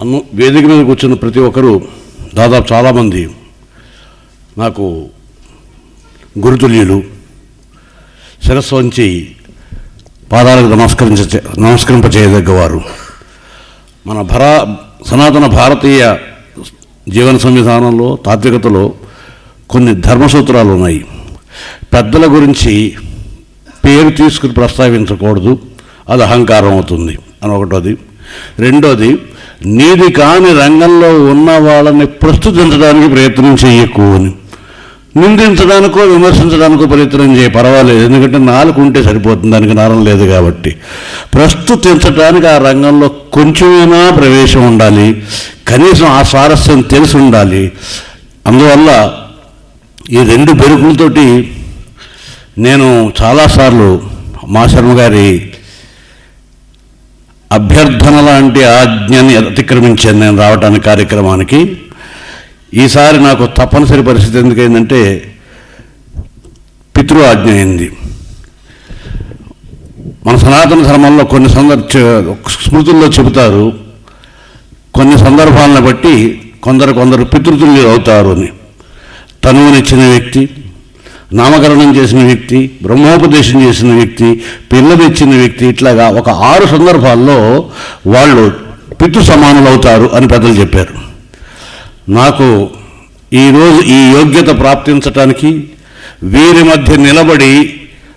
అన్ను వేదిక మీద కూర్చున్న ప్రతి ఒక్కరూ దాదాపు చాలామంది నాకు గురుతుల్యులు శిరస్సు వంచి పాదాలకు నమస్కరించ నమస్కరింపచేయదగ్గవారు. మన భరా సనాతన భారతీయ జీవన సంవిధానంలో తాత్వికతలో కొన్ని ధర్మసూత్రాలు ఉన్నాయి. పెద్దల గురించి పేరు తీసుకుని ప్రస్తావించకూడదు. అది అహంకారం అవుతుంది అని ఒకటోది. రెండోది నీది కాని రంగంలో ఉన్న వాళ్ళని ప్రస్తుతించడానికి ప్రయత్నం చేయకు అని. నిందించడానికో విమర్శించడానికో ప్రయత్నం చేయ పర్వాలేదు. ఎందుకంటే నాలుగు ఉంటే సరిపోతుంది దానికి నారం లేదు కాబట్టి. ప్రస్తుతించడానికి ఆ రంగంలో కొంచెమైనా ప్రవేశం ఉండాలి. కనీసం ఆ స్వారస్యం తెలిసి ఉండాలి. అందువల్ల ఈ రెండు బెరుకులతోటి నేను చాలాసార్లు మా శర్మ గారి అభ్యర్థన లాంటి ఆజ్ఞని అతిక్రమించాను నేను రావడానికి కార్యక్రమానికి. ఈసారి నాకు తప్పనిసరి పరిస్థితి ఎందుకైందంటే పితృ ఆజ్ఞ అయింది. మన సనాతన ధర్మంలో కొన్ని సందర్భ స్మృతుల్లో చెబుతారు కొన్ని సందర్భాలను బట్టి కొందరు కొందరు పితృతుల్యులు అవుతారు అని. తనువునిచ్చిన వ్యక్తి నామకరణం చేసిన వ్యక్తి బ్రహ్మోపదేశం చేసిన వ్యక్తి పిల్లనిచ్చిన వ్యక్తి ఇట్లాగా ఒక ఆరు సందర్భాల్లో వాళ్ళు పితృ సమానులు అవుతారు అని పెద్దలు చెప్పారు. నాకు ఈరోజు ఈ యోగ్యత ప్రాప్తించటానికి వీరి మధ్య నిలబడి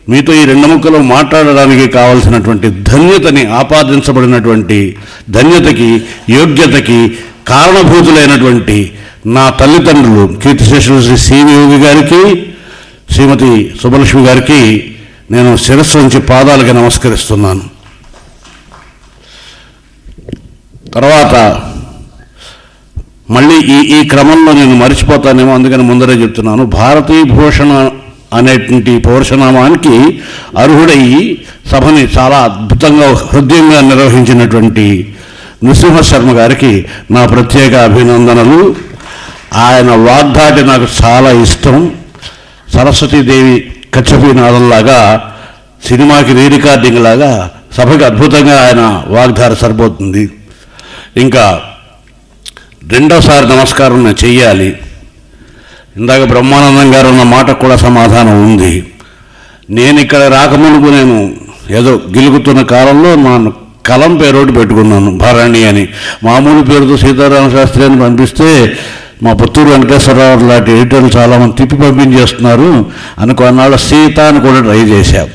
మీతో ఈ రెండు ముక్కలు మాట్లాడడానికి కావలసినటువంటి ధన్యతని ఆపాదించబడినటువంటి ధన్యతకి యోగ్యతకి కారణభూతులైనటువంటి నా తల్లిదండ్రులు కీర్తిశేషులు శ్రీ సివి యోగి గారికి శ్రీమతి సుబ్బలక్ష్మి గారికి నేను శిరస్సు నుంచి పాదాలకి నమస్కరిస్తున్నాను. తర్వాత మళ్ళీ ఈ ఈ క్రమంలో నేను మర్చిపోతానేమో అందుకని ముందరే చెప్తున్నాను. భారతీ భూషణ అనేటువంటి పౌరుషనామానికి అర్హుడయ్యి సభని చాలా అద్భుతంగా హృదయంగా నిర్వహించినటువంటి నృసింహ శర్మ గారికి నా ప్రత్యేక అభినందనలు. ఆయన వాగ్దాటి నాకు చాలా ఇష్టం. సరస్వతీదేవి కచ్చపీనాథంలాగా సినిమాకి రీ రికార్డింగ్ లాగా సభకి అద్భుతంగా ఆయన వాగ్దార సరిపోతుంది. ఇంకా రెండోసారి నమస్కారం నేను చెయ్యాలి. ఇందాక బ్రహ్మానందం గారు ఉన్న మాట కూడా సమాధానం ఉంది. నేను ఇక్కడ రాకముందుకు నేను ఏదో గిలుగుతున్న కాలంలో మా కలం పేరోటి పెట్టుకున్నాను భరణి అని. మామూలు పేరుతో సీతారామ శాస్త్రి అని పంపిస్తే మా పుత్తూరు వెంకటేశ్వరరావు లాంటి ఎడిటర్లు చాలామంది తిప్పి పంపించేస్తున్నారు. అనుకున్నాళ్ళ సీత అని కూడా ట్రై చేశాం.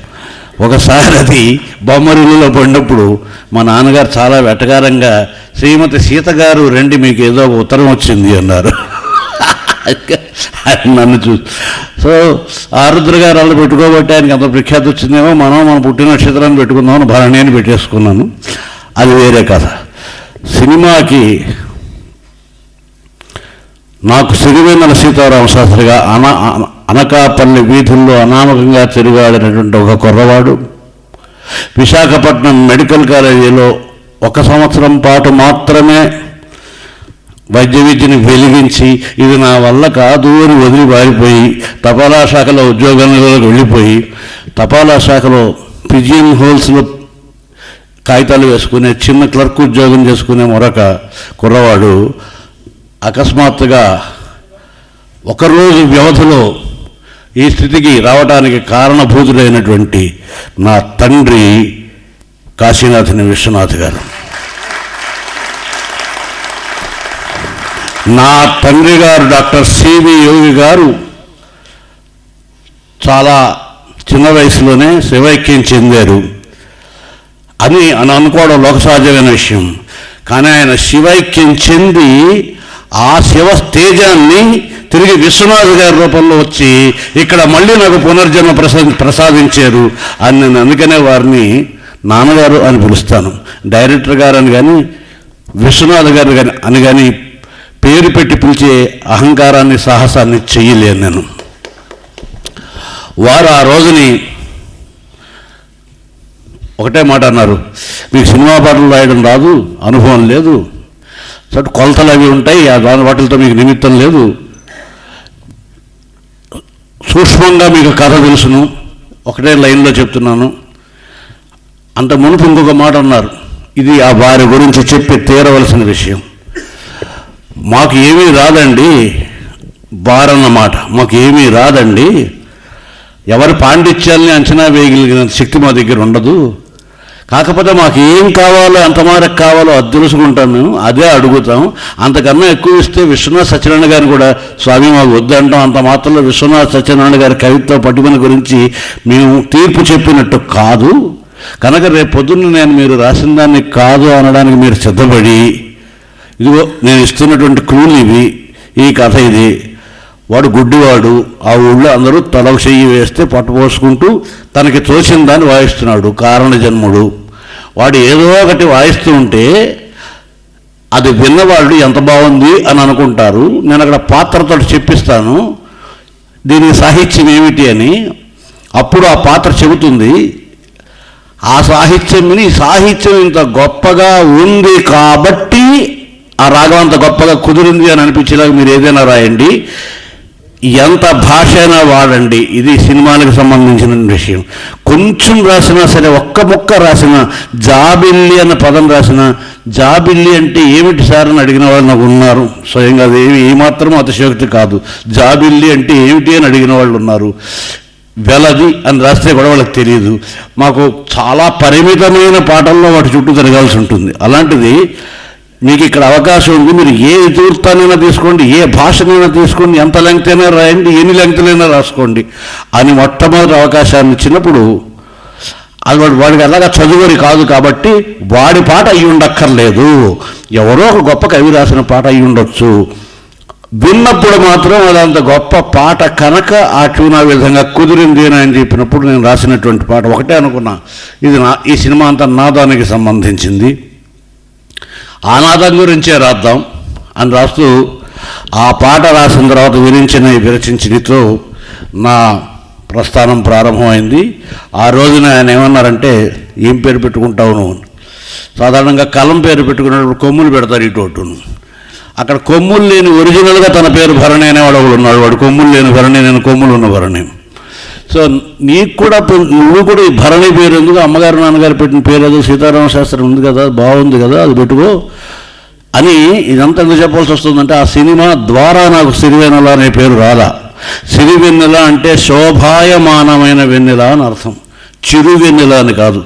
ఒకసారి అది బొమ్మరిల్లులో పడినప్పుడు మా నాన్నగారు చాలా వెటకారంగా శ్రీమతి సీత గారు రండి మీకు ఏదో ఒక ఉత్తరం వచ్చింది అన్నారు. నన్ను చూ సో ఆరుద్ర గారు వాళ్ళు పెట్టుకోబట్టి ఆయనకి అంత ప్రఖ్యాతి వచ్చిందేమో మనం మన పుట్టిన నక్షత్రాన్ని పెట్టుకుందామని భరణి అని పెట్టేసుకున్నాను. అది వేరే కథ. సినిమాకి నాకు సిరివెన్నెల సీతారామ శాస్త్రిగా అన అన- అనకాపల్లి వీధుల్లో అనామకంగా తిరిగాడినటువంటి ఒక కుర్రవాడు విశాఖపట్నం మెడికల్ కాలేజీలో ఒక సంవత్సరం పాటు మాత్రమే వైద్య విద్యని వెలిగించి ఇది నా వల్ల కాదు అని వదిలి పారిపోయి తపాలా శాఖలో ఉద్యోగంలోకి వెళ్ళిపోయి తపాలా శాఖలో పిజియన్ హోల్స్లో కాగితాలు వేసుకునే చిన్న క్లర్క్ ఉద్యోగం చేసుకునే మరొక కుర్రవాడు అకస్మాత్తుగా ఒకరోజు వ్యవధిలో ఈ స్థితికి రావడానికి కారణభూతుడైనటువంటి నా తండ్రి కాశీనాథుని విశ్వనాథ్ గారు. నా తండ్రి గారు డాక్టర్ సివి యోగి గారు చాలా చిన్న వయసులోనే శివైక్యం చెందారు అని అని అనుకోవడం లోకసాధ్యమైన విషయం. కానీ ఆయన శివైక్యం చెంది ఆ శివ తేజాన్ని తిరిగి విశ్వనాథ్ గారి రూపంలో వచ్చి ఇక్కడ మళ్ళీ నాకు పునర్జన్మ ప్రసా ప్రసాదించారు అని నేను అందుకనే వారిని నాన్నగారు అని పిలుస్తాను. డైరెక్టర్ గారు అని కానీ విశ్వనాథ్ గారు కానీ అని కానీ పేరు పెట్టి పిలిచే అహంకారాన్ని సాహసాన్ని చెయ్యలేను నేను. వారు ఆ రోజుని ఒకటే మాట అన్నారు. మీకు సినిమా పాటలు రాయడం రాదు అనుభవం లేదు సరే కొలతలు అవి ఉంటాయి ఆ దాని వాటితో మీకు నిమిత్తం లేదు. సూక్ష్మంగా మీకు కథ తెలుసును. ఒకటే లైన్లో చెప్తున్నాను. అంత మునుపు ఇంకొక మాట అన్నారు. ఇది ఆ వారి గురించి చెప్పి తీరవలసిన విషయం. మాకు ఏమీ రాదండి బారన్నమాట మాకు ఏమీ రాదండి. ఎవరి పాండిత్యాల్ని అంచనా వేయగలిగిన శక్తి మా దగ్గర ఉండదు. కాకపోతే మాకు ఏం కావాలో ఎంత మేరకు కావాలో అది తెలుసుకుంటాం మేము. అదే అడుగుతాం. అంతకన్నా ఎక్కువ ఇస్తే విశ్వనాథ్ సత్యనారాయణ గారిని కూడా స్వామి మాకు వద్దంటాం అంత మాత్రంలో విశ్వనాథ్ సత్యనారాయణ గారి కవిత్వ పట్టుకుని గురించి మేము తీర్పు చెప్పినట్టు కాదు. కనుక రేపు పొద్దున్న నేను మీరు రాసిన దాన్ని కాదు అనడానికి మీరు సిద్ధపడి ఇదిగో నేను ఇస్తున్నటువంటి క్లూలు ఇవి ఈ కథ ఇది. వాడు గుడ్డివాడు. ఆ ఊళ్ళో అందరూ తల చెయ్యి వేస్తే పట్టుపోసుకుంటూ తనకి తోచిన దాన్ని వాయిస్తున్నాడు కారణ జన్ముడు వాడు ఏదో ఒకటి వాయిస్తూ ఉంటే అది విన్నవాళ్ళు ఎంత బాగుంది అని అనుకుంటారు. నేను అక్కడ పాత్రతో చెప్పిస్తాను. దీని సాహిత్యం ఏమిటి అని. అప్పుడు ఆ పాత్ర చెబుతుంది ఆ సాహిత్యం సాహిత్యం ఇంత గొప్పగా ఉంది కాబట్టి ఆ రాగం అంత గొప్పగా కుదిరింది అని అనిపించేలాగా మీరు ఏదైనా రాయండి. ఎంత భాష అయినా వాడండి. ఇది సినిమాలకు సంబంధించిన విషయం. కొంచెం రాసినా సరే ఒక్క ముక్క రాసిన జాబిల్లి అన్న పదం రాసిన జాబిల్లి అంటే ఏమిటి సార్ అని అడిగిన వాళ్ళు నాకు ఉన్నారు. స్వయంగా అది ఏమి ఏమాత్రం అతిశయోక్తి కాదు. జాబిల్లి అంటే ఏమిటి అని అడిగిన వాళ్ళు ఉన్నారు. వెలది అని రాస్తే కూడా వాళ్ళకి తెలియదు మాకు చాలా పరిమితమైన పాటల్లో వాటి చుట్టూ తిరగాల్సి ఉంటుంది. అలాంటిది మీకు ఇక్కడ అవకాశం ఉంది మీరు ఏ ఇతివృత్తానైనా తీసుకోండి ఏ భాషనైనా తీసుకోండి ఎంత లెంగ్త్ అయినా రాయండి ఎన్ని లెంగ్త్లైనా రాసుకోండి అని మొట్టమొదటి అవకాశాన్ని ఇచ్చినప్పుడు అది వాడు వాడికి అలాగా చదువుని కాదు కాబట్టి వాడి పాట అయి ఉండక్కర్లేదు. ఎవరో ఒక గొప్ప కవి రాసిన పాట అయి ఉండొచ్చు. విన్నప్పుడు మాత్రం అది అంత గొప్ప పాట కనుక ఆ ట్యూన్ ఆ విధంగా కుదిరింది అని ఆయన చెప్పినప్పుడు నేను రాసినటువంటి పాట ఒకటే అనుకున్నా. ఇది నా ఈ సినిమా అంతా నాదానికి సంబంధించింది. ఆ గురించే రాద్దాం అని రాస్తూ ఆ పాట రాసిన తర్వాత వినించిన విరచించినతో నా ప్రస్థానం ప్రారంభమైంది. ఆ రోజున ఆయన ఏమన్నారంటే ఏం పేరు పెట్టుకుంటావు నువ్వు? సాధారణంగా కలం పేరు పెట్టుకున్నప్పుడు కొమ్ములు పెడతారు ఇటు అక్కడ కొమ్ములు లేని ఒరిజినల్గా తన పేరు భరణి అనేవాడు ఒకడు ఉన్నాడు. వాడు కొమ్ములు లేని భరణి నేను కొమ్ములు ఉన్న భరణి సో నీకు కూడా నువ్వు కూడా ఈ భరణి పేరు ఎందుకు? అమ్మగారు నాన్నగారు పెట్టిన పేరు ఏదో సీతారామ శాస్త్రం ఉంది కదా బాగుంది కదా అది పెట్టుకో అని ఇదంతా ఎందుకు చెప్పాల్సి వస్తుందంటే ఆ సినిమా ద్వారా నాకు సిరివెన్నెల అనే పేరు రాలా. సిరివెన్నెల అంటే శోభాయమానమైన వెన్నెల అని అర్థం. చిరు వెన్నెల అని కాదు.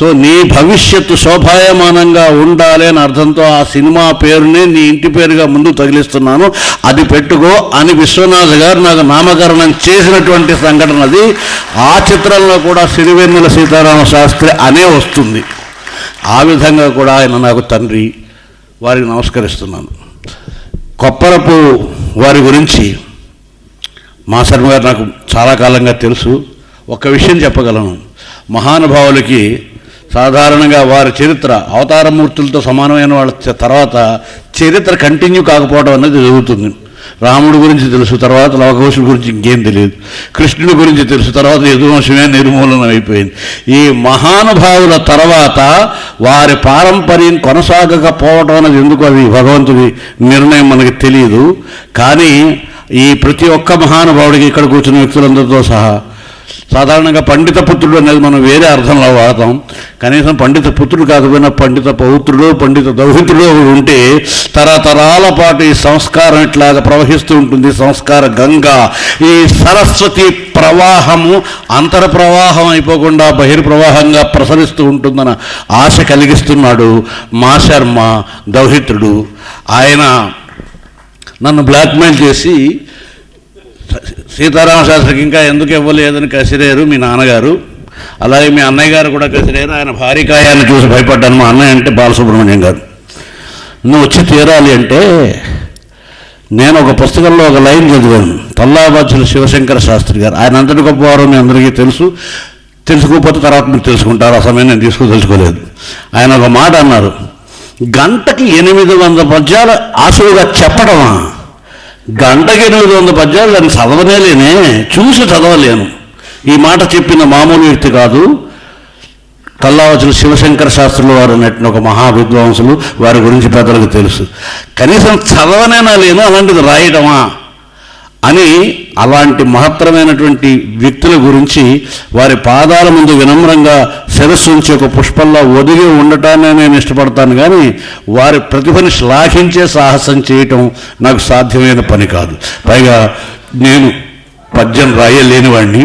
సో నీ భవిష్యత్తు శోభాయమానంగా ఉండాలి అని అర్థంతో ఆ సినిమా పేరునే నీ ఇంటి పేరుగా ముందు తగిలిస్తున్నాను. అది పెట్టుకో అని విశ్వనాథ్ గారు నాకు నామకరణం చేసినటువంటి సంఘటన అది. ఆ చిత్రంలో కూడా సిరివెన్నెల సీతారామ శాస్త్రి అనే వస్తుంది. ఆ విధంగా కూడా ఆయన నాకు తండ్రి వారికి నమస్కరిస్తున్నాను. కొప్పరపు వారి గురించి మా శర్మ గారు నాకు చాలా కాలంగా తెలుసు. ఒక్క విషయం చెప్పగలను. మహానుభావులకి సాధారణంగా వారి చరిత్ర అవతారమూర్తులతో సమానమైన వాళ్ళ తర్వాత చరిత్ర కంటిన్యూ కాకపోవడం అనేది జరుగుతుంది. రాముడి గురించి తెలుసు తర్వాత లవకోశుల గురించి ఇంకేం తెలియదు. కృష్ణుడి గురించి తెలుసు తర్వాత యదువంశమే నిర్మూలన అయిపోయింది. ఈ మహానుభావుల తర్వాత వారి పారంపర్యం కొనసాగకపోవడం అనేది ఎందుకు అది భగవంతుడి నిర్ణయం మనకి తెలియదు కానీ ఈ ప్రతి ఒక్క మహానుభావుడికి ఇక్కడ కూర్చున్న వ్యక్తులందరితో సహా సాధారణంగా పండిత పుత్రుడు అనేది మనం వేరే అర్థంలో వాడతాం. కనీసం పండిత పుత్రుడు కాకపోయినా పండిత పౌత్రుడు పండిత దౌహితుడు ఉంటే తరతరాల పాటు ఈ సంస్కారం ఇట్లాగా ప్రవహిస్తూ ఉంటుంది. సంస్కార గంగ ఈ సరస్వతి ప్రవాహము అంతర ప్రవాహం అయిపోకుండా బహిర్ప్రవాహంగా ప్రసరిస్తూ ఉంటుందన్న ఆశ కలిగిస్తున్నాడు మా శర్మ దౌహిత్రుడు. ఆయన నన్ను బ్లాక్మెయిల్ చేసి సీతారామ శాస్త్రికి ఇంకా ఎందుకు ఇవ్వలేదని కసిరేరు మీ నాన్నగారు. అలాగే మీ అన్నయ్య గారు కూడా కసిరేరు. ఆయన భారీ కాయాన్ని చూసి భయపడ్డాను. మా అన్నయ్య అంటే బాలసుబ్రహ్మణ్యం గారు. నువ్వు వచ్చి తీరాలి అంటే నేను ఒక పుస్తకంలో ఒక లైన్ చదివాను. తల్లాబాచుల శివశంకర శాస్త్రి గారు. ఆయన అంతటి గొప్పవారు మీ అందరికీ తెలుసు. తెలుసుకోకపోతే తర్వాత మీరు తెలుసుకుంటారు. ఆ సమయం నేను తీసుకో తెలుసుకోలేదు. ఆయన ఒక మాట అన్నారు. గంటకి ఎనిమిది వందల పద్యాలు ఆశువుగా చెప్పడమా? గంటకి ఎనిమిది వందల పద్యాలు దాన్ని చదవనేలేనే చూసి చదవలేను. ఈ మాట చెప్పిన మామూలు వ్యక్తి కాదు. కల్లావచ్చిన శివశంకర శాస్త్రులు వారు నటిన ఒక మహా విద్వాంసులు వారి గురించి పెద్దలకు తెలుసు. కనీసం చదవనేనా లేను అలాంటిది రాయటమా? అని అలాంటి మహత్తరమైనటువంటి వ్యక్తుల గురించి వారి పాదాల ముందు వినమ్రంగా శిరస్సు ఉంచి ఒక పుష్పంలో ఒదిగి ఉండటాన్ని నేను ఇష్టపడతాను కానీ వారి ప్రతిభని శ్లాఘించే సాహసం చేయటం నాకు సాధ్యమైన పని కాదు. పైగా నేను పద్యం రాయలేనివాడిని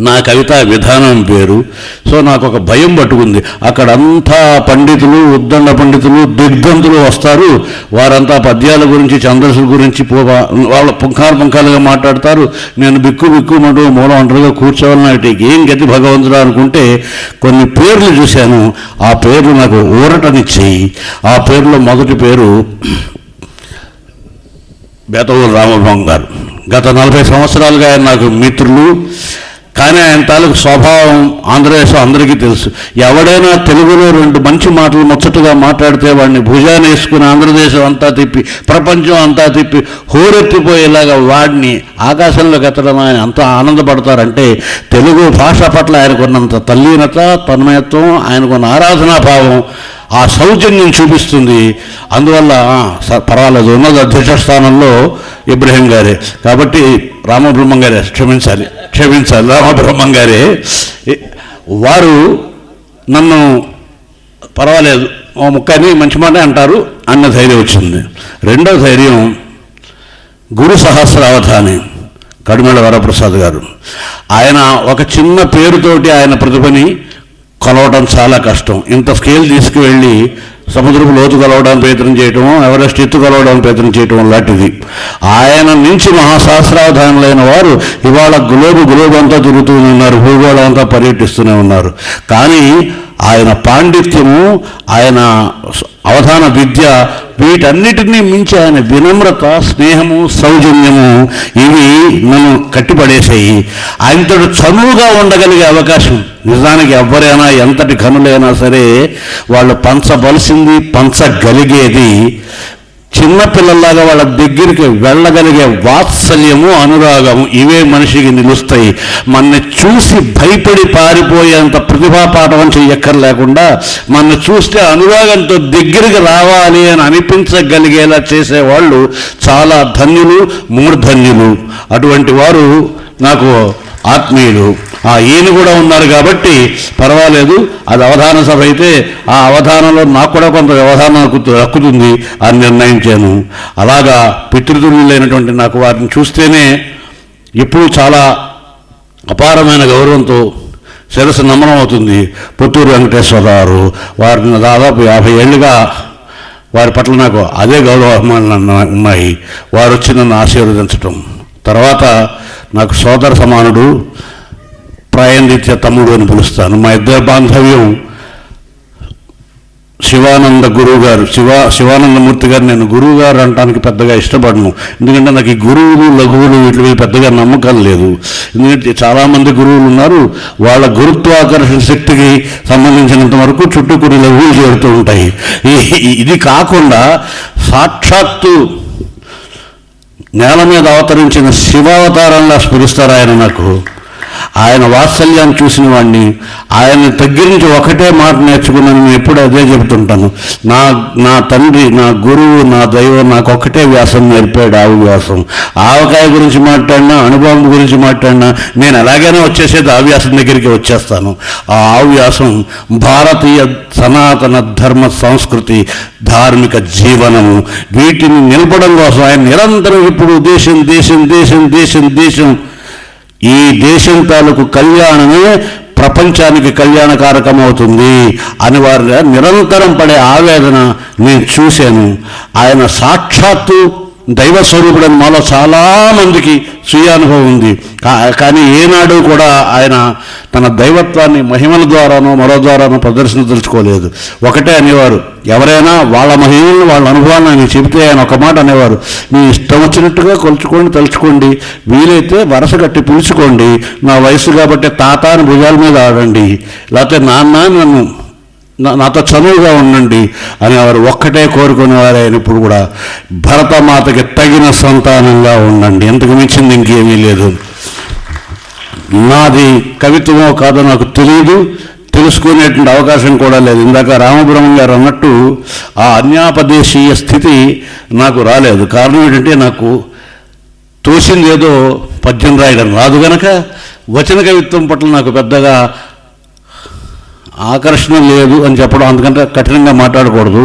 నా కవిత విధానం పేరు సో నాకు ఒక భయం పట్టుకుంది. అక్కడంతా పండితులు ఉద్దండ పండితులు దిగ్ధంతులు వస్తారు. వారంతా పద్యాల గురించి ఛందస్సుల గురించి పో వాళ్ళ పుంఖాలు పుంఖాలుగా మాట్లాడతారు. నేను బిక్కు బిక్కుమంటూ మూలం ఒంటరిగా కూర్చోవాలన్నట్టు ఏం గతి భగవంతుడు అనుకుంటే కొన్ని పేర్లు చూశాను. ఆ పేర్లు నాకు ఊరటనిచ్చాయి. ఆ పేర్లో మొదటి పేరు బేతవూరు రామబ్రహ్మ గారు. గత నలభై సంవత్సరాలుగా ఆయన నాకు మిత్రులు. కానీ ఆయన తాలూకు స్వభావం ఆంధ్రదేశం అందరికీ తెలుసు. ఎవడైనా తెలుగులో రెండు మంచి మాటలు ముచ్చటగా మాట్లాడితే వాడిని భుజాన్ని వేసుకుని ఆంధ్రదేశం అంతా తిప్పి ప్రపంచం అంతా తిప్పి హోరెత్తిపోయేలాగా వాడిని ఆకాశంలోకి ఎత్తడం ఆయన అంత ఆనందపడతారంటే తెలుగు భాష పట్ల ఆయనకున్నంత తల్లీనత తన్మయత్వం ఆయనకున్న ఆరాధనాభావం ఆ సౌజన్యం చూపిస్తుంది. అందువల్ల స- పర్వాలేదు. ఉన్నది అధ్యక్ష స్థానంలో ఇబ్రహీం గారే. కాబట్టి రామబ్రహ్మం గారే క్షమించాలి. క్షమించాలి. రామబ్రహ్మం గారే. వారు నన్ను పర్వాలేదు. ఓ ముక్కని మంచి మాట అంటారు. అన్న ధైర్యం వచ్చింది. రెండో ధైర్యం గురు సహస్రావధాని కడుమేళ వరప్రసాద్ గారు. ఆయన ఒక చిన్న పేరుతోటి ఆయన ప్రతిభని కొలవడం చాలా కష్టం. ఇంత స్కేల్ తీసుకువెళ్ళి సముద్రపు లోతు కలవడం ప్రయత్నం చేయటం ఎవరెస్ట్ ఎత్తు కలవడం ప్రయత్నం చేయటం లాంటిది. ఆయన నుంచి మహాశాస్త్రావధానులైన వారు ఇవాళ గ్లోబు గ్లోబు అంతా తిరుగుతూ ఉన్నారు భూగోళం అంతా పర్యటిస్తూనే ఉన్నారు. కానీ ఆయన పాండిత్యము ఆయన అవధాన విద్య వీటన్నిటినీ మించి ఆయన వినమ్రత స్నేహము సౌజన్యము ఇవి మనం కట్టిపడేసాయి ఆయనతో చనువుగా ఉండగలిగే అవకాశం నిజానికి ఎవరైనా ఎంతటి ఘనులైనా సరే వాళ్ళు పంచవలసింది పంచగలిగేది చిన్నపిల్లల్లాగా వాళ్ళ దగ్గరికి వెళ్ళగలిగే వాత్సల్యము అనురాగము ఇవే మనిషికి నిలుస్తాయి. మన చూసి భయపడి పారిపోయేంత ప్రతిభా పాఠవం చెయ్యక్కర్లేకుండా మన చూస్తే అనురాగంతో దగ్గరికి రావాలి అని అనిపించగలిగేలా చేసేవాళ్ళు చాలా ధన్యులు మూర్ధన్యులు. అటువంటి వారు నాకు ఆత్మీయుడు ఆ ఈయన కూడా ఉన్నారు కాబట్టి పర్వాలేదు అది అవధాన సభ అయితే ఆ అవధానంలో నాకు కూడా కొంత వ్యవధానం దక్కుతుంది అని నిర్ణయించాను. అలాగా పితృతుల్యులైనటువంటి నాకు వారిని చూస్తేనే ఇప్పుడు చాలా అపారమైన గౌరవంతో శిరస్సు నమ్మనం అవుతుంది. పుత్తూరు వెంకటేశ్వరరావు వారిని దాదాపు యాభై ఏళ్ళుగా వారి పట్ల నాకు అదే గౌరవ అభిమానాలు ఉన్నాయి. వారు వచ్చి నన్ను ఆశీర్వదించటం. తర్వాత నాకు సోదర సమానుడు ప్రాయందిత్య తమ్ముడు అని పిలుస్తాను. మా ఇద్దరి బాంధవ్యం శివానంద గురువు గారు శివ శివానందమూర్తి గారు నేను గురువు గారు అంటానికి పెద్దగా ఇష్టపడను. ఎందుకంటే నాకు ఈ గురువులు లఘువులు వీటి మీద పెద్దగా నమ్మకం లేదు. ఎందుకంటే చాలామంది గురువులు ఉన్నారు వాళ్ళ గురుత్వాకర్షణ శక్తికి సంబంధించినంత వరకు చుట్టూ కొన్ని లఘువులు చేరుతూ ఉంటాయి. ఇది కాకుండా సాక్షాత్తు నేల మీద అవతరించిన శివావతారంలా స్మరిస్తారు ఆయన నాకు. ఆయన వాత్సల్యాన్ని చూసిన వాడిని ఆయన దగ్గర నుంచి ఒకటే మాట నేర్చుకున్నాను నేను ఎప్పుడు అదే చెబుతుంటాను. నా నా తండ్రి నా గురువు నా దైవం నాకు ఒకటే వ్యాసం నేర్పాడు ఆవు వ్యాసం. ఆవకాయ గురించి మాట్లాడినా అనుభవం గురించి మాట్లాడినా నేను ఎలాగైనా వచ్చేసేది ఆ వ్యాసం దగ్గరికి వచ్చేస్తాను. ఆ ఆవు వ్యాసం భారతీయ సనాతన ధర్మ సంస్కృతి ధార్మిక జీవనము వీటిని నిలపడం కోసం ఆయన నిరంతరం ఇప్పుడు దేశం దేశం దేశం దేశం దేశం ఈ దేశం తాలూకు కళ్యాణమే ప్రపంచానికి కళ్యాణకారకం అవుతుంది అని వారి నిరంతరం పడే ఆవేదన నేను చూశాను. ఆయన సాక్షాత్తు దైవ స్వరూపుడని మాలో చాలామందికి స్వీయ అనుభవం ఉంది. కానీ ఏనాడు కూడా ఆయన తన దైవత్వాన్ని మహిమల ద్వారానో మరో ద్వారానో ప్రదర్శించదలుచుకోలేదు ఒకటే అనేవారు ఎవరైనా వాళ్ళ మహిళలు వాళ్ళ అనుభవాన్ని ఆయన చెబితే ఆయన ఒక మాట అనేవారు మీ ఇష్టం వచ్చినట్టుగా కొలుచుకోండి తలుచుకోండి. వీలైతే వరస కట్టి పిలుచుకోండి. నా వయసు కాబట్టి తాత అని భుజాల మీద ఆడండి. లేకపోతే నాన్న నన్ను నా- నాతో చదువుగా ఉండండి అనేవారు ఒక్కటే కోరుకునేవారు ఆయన ఇప్పుడు కూడా. భరతమాతకి తగిన సంతానంగా ఉండండి. ఎంతకు మించింది ఇంకేమీ లేదు. నాది కవిత్వమో కాదో నాకు తెలియదు తెలుసుకునేటువంటి అవకాశం కూడా లేదు. ఇందాక రామబ్రహ్మం గారు అన్నట్టు ఆ అన్యాపదేశీయ స్థితి నాకు రాలేదు. కారణం ఏంటంటే నాకు తోసింది ఏదో పద్యం రాయడం రాదు గనక వచన కవిత్వం పట్ల నాకు పెద్దగా ఆకర్షణ లేదు అని చెప్పడం అందుకంటే కఠినంగా మాట్లాడకూడదు.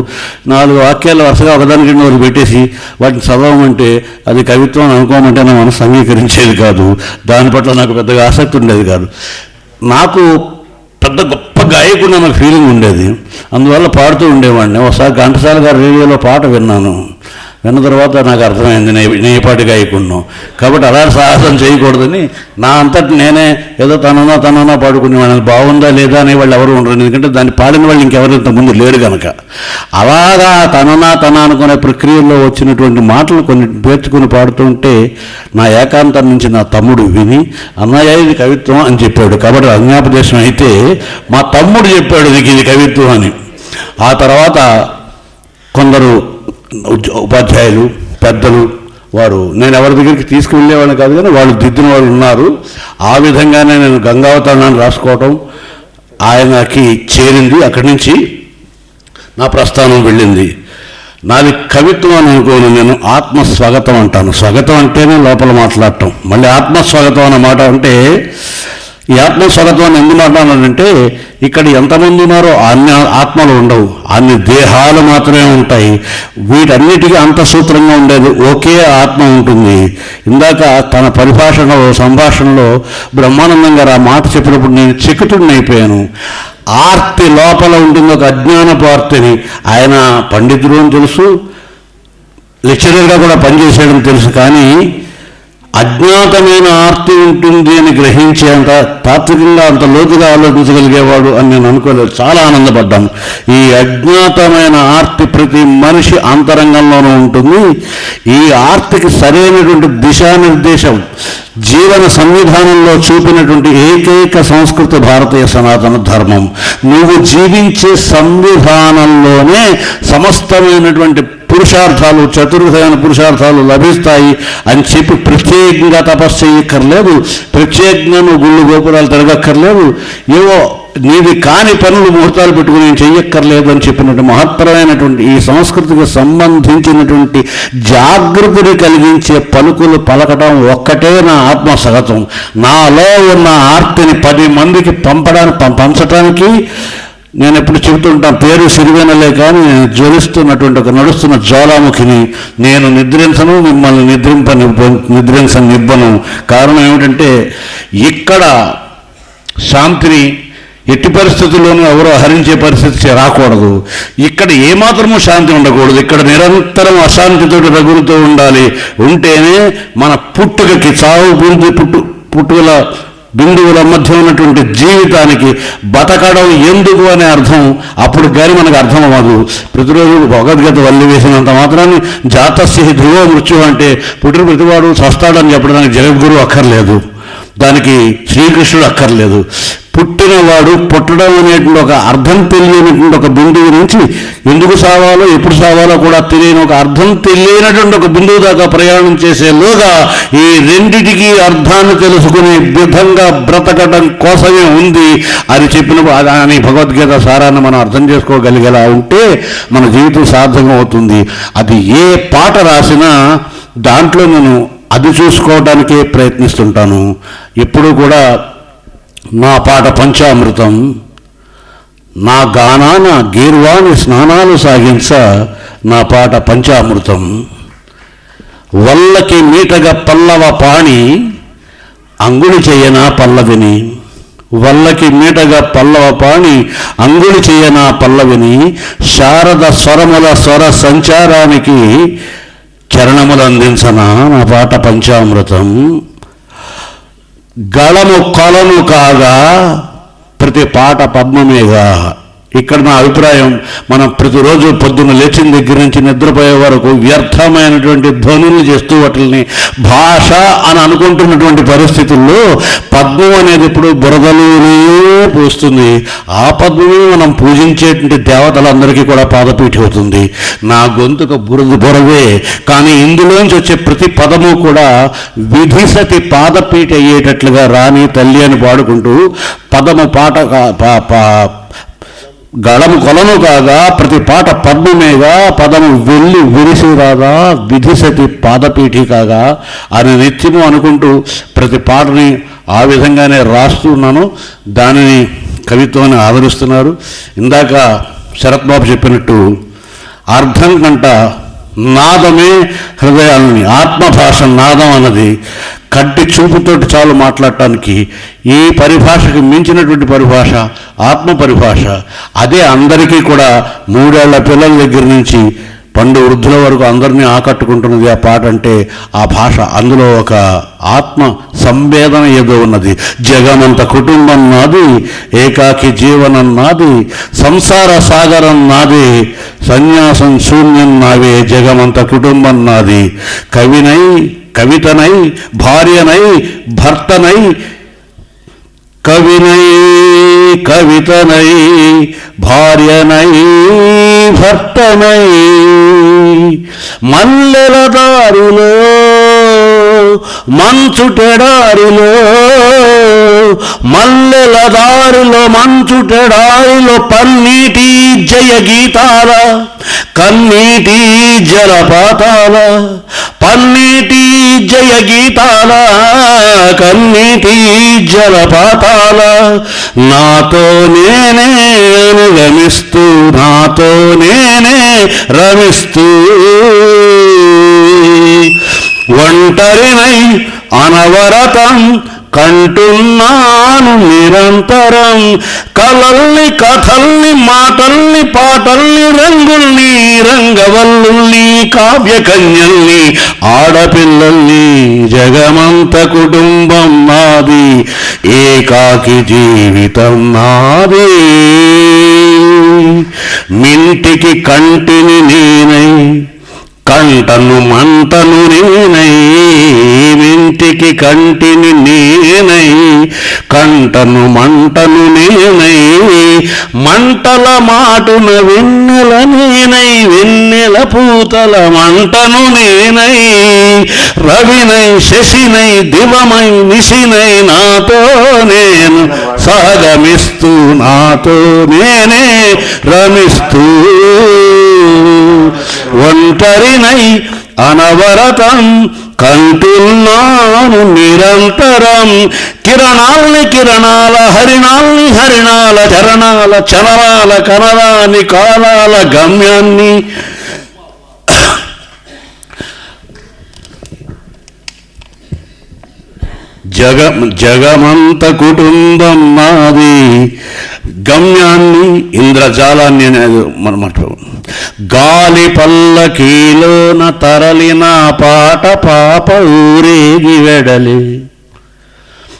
నాలుగు వాక్యాలు వరుసగా ఒకదానికి రెండు వరకు పెట్టేసి వాటిని చదవమంటే అది కవిత్వం అనుకోమంటే నా మనసు అంగీకరించేది కాదు. దాని పట్ల నాకు పెద్దగా ఆసక్తి ఉండేది కాదు. నాకు పెద్ద గొప్ప గాయకుడు నాకు ఫీలింగ్ ఉండేది. అందువల్ల పాడుతూ ఉండేవాడిని. ఒకసారి ఘంటసాల గారి రేడియోలో పాట విన్నాను. విన్న తర్వాత నాకు అర్థమైంది నే నేపాటి గాయకుడిను కాబట్టి అలా సాహసం చేయకూడదని నా అంతటి నేనే ఏదో తననా తననా పాడుకునేవాడిని బాగుందా లేదా అనే వాళ్ళు ఎవరు ఉండరు. ఎందుకంటే దాన్ని పాడిన వాళ్ళు ఇంకెవరు ఇంతకుముందు లేడు కనుక అలాగా తననా తన అనుకునే ప్రక్రియలో వచ్చినటువంటి మాటలు కొన్ని పేర్చుకుని పాడుతుంటే నా ఏకాంతం నుంచి నా తమ్ముడు విని అన్నయ్య ఇది కవిత్వం అని చెప్పాడు. కాబట్టి అజ్ఞాపదేశం అయితే మా తమ్ముడు చెప్పాడు నీకు ఇది కవిత్వం అని. ఆ తర్వాత కొందరు ఉపాధ్యాయులు పెద్దలు వారు నేను ఎవరి దగ్గరికి తీసుకువెళ్ళేవాడిని కాదు కానీ వాళ్ళు దిద్దిన వాళ్ళు ఉన్నారు. ఆ విధంగానే నేను గంగావతరణాన్ని రాసుకోవటం ఆయనకి చేరింది. అక్కడి నుంచి నా ప్రస్థానం వెళ్ళింది. నాది కవిత్వం అని అనుకోను. నేను ఆత్మ స్వాగతం అంటాను. స్వాగతం అంటేనే లోపల మాట్లాడటం. మళ్ళీ ఆత్మ స్వాగతం అన్న మాట అంటే ఈ ఆత్మ స్వరత్వాన్ని అని ఎందుకు మాట్లాడాలంటే ఇక్కడ ఎంతమంది ఉన్నారో అన్ని ఆత్మలు ఉండవు అన్ని దేహాలు మాత్రమే ఉంటాయి. వీటన్నిటికీ అంత సూత్రంగా ఉండేది ఒకే ఆత్మ ఉంటుంది. ఇందాక తన పరిభాషణలో సంభాషణలో బ్రహ్మానందం గారు ఆ మాట చెప్పినప్పుడు నేను చెక్కుతుడిని అయిపోయాను. ఆర్తి లోపల ఉంటుంది ఒక అజ్ఞానపు ఆర్తిని. ఆయన పండితుడు అని తెలుసు లెక్చరర్గా కూడా పనిచేసేయడం తెలుసు. కానీ అజ్ఞాతమైన ఆర్తి ఉంటుంది అని గ్రహించేంత తాత్వికంగా అంత లోతుగా ఆలోచించగలిగేవాడు అని నేను అనుకోలేదు. చాలా ఆనందపడ్డాను. ఈ అజ్ఞాతమైన ఆర్తి ప్రతి మనిషి అంతరంగంలోనూ ఉంటుంది. ఈ ఆర్తికి సరైనటువంటి దిశానిర్దేశం జీవన సంవిధానంలో చూపినటువంటి ఏకైక సంస్కృత భారతీయ సనాతన ధర్మం. నువ్వు జీవించే సంవిధానంలోనే సమస్తమైనటువంటి పురుషార్థాలు చతుర్విధమైన పురుషార్థాలు లభిస్తాయి అని చెప్పి ప్రత్యేకంగా తపస్సు చేయక్కర్లేదు. ప్రత్యేకంగా నువ్వు గుళ్ళు గోపురాలు తిరగక్కర్లేదు. ఏవో నీవి కాని పనులు ముహూర్తాలు పెట్టుకుని నేను చెయ్యక్కర్లేదు అని చెప్పినట్టు మహత్తరమైనటువంటి ఈ సంస్కృతికి సంబంధించినటువంటి జాగృతిని కలిగించే పలుకులు పలకడం ఒక్కటే నా ఆత్మసగతం నాలో ఉన్న ఆర్తిని పది మందికి పంపడానికి పంపించడానికి నేను ఎప్పుడు చెబుతుంటాను పేరు సిరివెనలే కానీ జ్వలిస్తున్నటువంటి ఒక నడుస్తున్న జ్వాలాముఖిని నేను నిద్రించను మిమ్మల్ని నిద్రింపనివ్వ నిద్రించనివ్వను కారణం ఏమిటంటే ఇక్కడ శాంతిని ఎట్టి పరిస్థితుల్లోనూ ఎవరో హరించే పరిస్థితి రాకూడదు. ఇక్కడ ఏమాత్రము శాంతి ఉండకూడదు. ఇక్కడ నిరంతరం అశాంతితో రగులుతూ ఉండాలి. ఉంటేనే మన పుట్టుకకి చావు పుట్టు పుట్టుకల బిందువుల మధ్య ఉన్నటువంటి జీవితానికి బతకడం ఎందుకు అనే అర్థం అప్పుడు కానీ మనకు అర్థం అవ్వదు. ప్రతిరోజు భగవద్గీత వల్లి వేసినంత మాత్రాన్ని జాతస్య ధ్రువ మృత్యు అంటే పుట్టిన ప్రతివాడు చస్తాడని చెప్పడానికి జగద్గురు అక్కర్లేదు. దానికి శ్రీకృష్ణుడు అక్కర్లేదు. పుట్టినవాడు పుట్టడం అనేటువంటి ఒక అర్థం తెలియనటువంటి ఒక బిందువు నుంచి ఎందుకు సావాలో ఎప్పుడు సావాలో కూడా తెలియని ఒక అర్థం తెలియనటువంటి ఒక బిందువు దాకా ప్రయాణం చేసేలోగా ఈ రెండిటికి అర్థాన్ని తెలుసుకునే విధంగా బ్రతకడం కోసమే ఉంది అని చెప్పినప్పుడు అని భగవద్గీత సారాన్ని మనం అర్థం చేసుకోగలిగేలా ఉంటే మన జీవితం సార్థకం అవుతుంది అది ఏ పాట రాసినా దాంట్లో నేను అది చూసుకోవడానికే ప్రయత్నిస్తుంటాను. ఎప్పుడు కూడా నా పాట పంచామృతం నా గానాన గీర్వాణి స్నానాలు సాగించ నా పాట పంచామృతం. వల్లకి మీటగా పల్లవ పాణి అంగుడి చేయనా పల్లవిని. వల్లకి మీటగా పల్లవ పాణి అంగుడి చేయనా పల్లవిని. శారద స్వరముల స్వర సంచారానికి చరణములు అందించనా? నా పాట పంచామృతం. గళము కొలను కాగా ప్రతి పాట పద్మమేగా. ఇక్కడ నా అభిప్రాయం మనం ప్రతిరోజు పొద్దున్న లేచిన దగ్గర నుంచి నిద్రపోయే వరకు వ్యర్థమైనటువంటి ధ్వనులు చేస్తూ వాటిని భాష అని అనుకుంటున్నటువంటి పరిస్థితుల్లో పద్మం అనేది ఇప్పుడు బురదలోనే పూస్తుంది. ఆ పద్మమే మనం పూజించేటువంటి దేవతలందరికీ కూడా పాదపీఠ అవుతుంది. నా గొంతుకు బురద బురదే కానీ ఇందులోంచి వచ్చే ప్రతి పదము కూడా విధిసతి పాదపీఠ అయ్యేటట్లుగా రాని తల్లి అని పాడుకుంటూ పదము పాట పా- పా- గళము కొలను కాగా ప్రతి పాట పద్మమేగా పదము వెళ్ళి విరిసి రాగా విధిసతి పాదపీఠి కాగా అని నిత్యము అనుకుంటూ ప్రతి పాటని ఆ విధంగానే రాస్తున్నాను. దానిని కవిత్వాన్ని ఆదరిస్తున్నారు. ఇందాక శరత్బాబు చెప్పినట్టు అర్థం కంట నాదమే హృదయాలని ఆత్మభాష నాదం అన్నది కంటి చూపుతోటి చాలు మాట్లాడటానికి ఈ పరిభాషకు మించినటువంటి పరిభాష ఆత్మ పరిభాష. అదే అందరికీ కూడా మూడేళ్ళ పిల్లల దగ్గర నుంచి పండు వృద్ధుల వరకు అందరినీ ఆకట్టుకుంటున్నది ఆ పాట అంటే ఆ భాష. అందులో ఒక ఆత్మ సంవేదన ఏదో ఉన్నది. జగమంత కుటుంబం నాది ఏకాకి జీవనం నాది సంసార సాగరం నాది సన్యాసం శూన్యం నావే జగమంత కుటుంబం నాది. కవినై కవితనై భార్యనై భర్తనై కవినై కవితనై భార్యనై భర్తనై. మల్లెల దారిలో మంచుటెడారిలో మల్లెల దారిలో మంచుటెడారిలో పన్నీటి జయ గీతాల కన్నీటి జలపాతాల పన్నీటి జయ గీతాల కన్నీటి జలపాతాల నాతో నేనే అనుగమిస్తూ నాతో నేనే రమిస్తూ. ఒంటరినై అనవరతం కంటున్నాను నిరంతరం. కలల్ని కథల్ని మాటల్ని పాటల్ని రంగుల్ని రంగవల్లు కావ్య కన్యల్ని ఆడపిల్లల్ని జగమంత కుటుంబం నాది ఏకాకి జీవితం నాది. మింటికి కంటిని నేనై కంటను మంటను నేనై మింటికి కంటిని నేనై కంటను మంటను నేనై మంటల మాటున వెన్నెల నేనై వెన్నెల పూతల మంటను నేనై రవినై శశినై దివమై నిశినై నాతో నేను సాగమిస్తూ నాతో నేనే రమిస్తూ. ఒంటరినై అనవరతం కంటున్నాను నిరంతరం. కిరణాల్ని కిరణాల హరిణాల్ని హరిణాల చరణాల చలనాల కనరాని కాలాల గమ్యాన్ని జగ జగమంత కుటుంబం మాది. గమ్యాన్ని ఇంద్రజాలాన్ని అనేది మనమాట గాలి పల్లకీలోన తరలిన పాట పాప ఊరేగి వెడలి.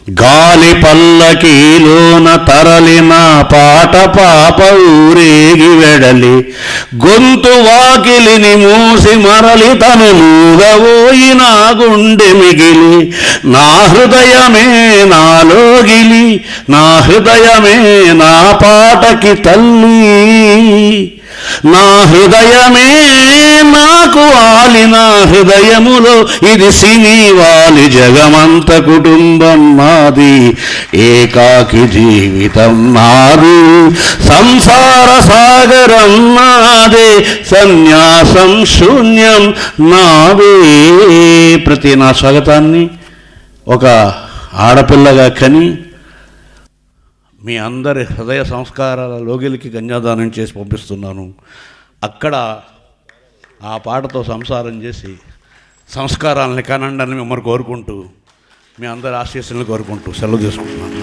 గాలి పల్లకీలోన తరలిన పాట పాప ఊరేగి వెడలి గొంతు వాకిలిని మూసి మరలి తను మూగబోయి నా గుండె మిగిలి నా హృదయమే నాలోగిలి నా హృదయమే నా పాటకి తల్లి. నా హృదయమే నాకు వాలి నా హృదయములో ఇది సినీవాలి జగమంత కుటుంబం నాది ఏకాకి జీవితం నాది సంసార సాగరం నాదే సన్యాసం శూన్యం నాదే ప్రతి నా స్వాగతాన్ని ఒక ఆడపిల్లగా కని మీ అందరి హృదయ సంస్కారాల లోగిలికి గంజాదానం చేసి పంపిస్తున్నాను. అక్కడ ఆ పాటతో సంసారం చేసి సంస్కారాలని కనండి అని మిమ్మల్ని కోరుకుంటూ మీ అందరి ఆశీస్సులను కోరుకుంటూ సెలవు తీసుకుంటున్నాను.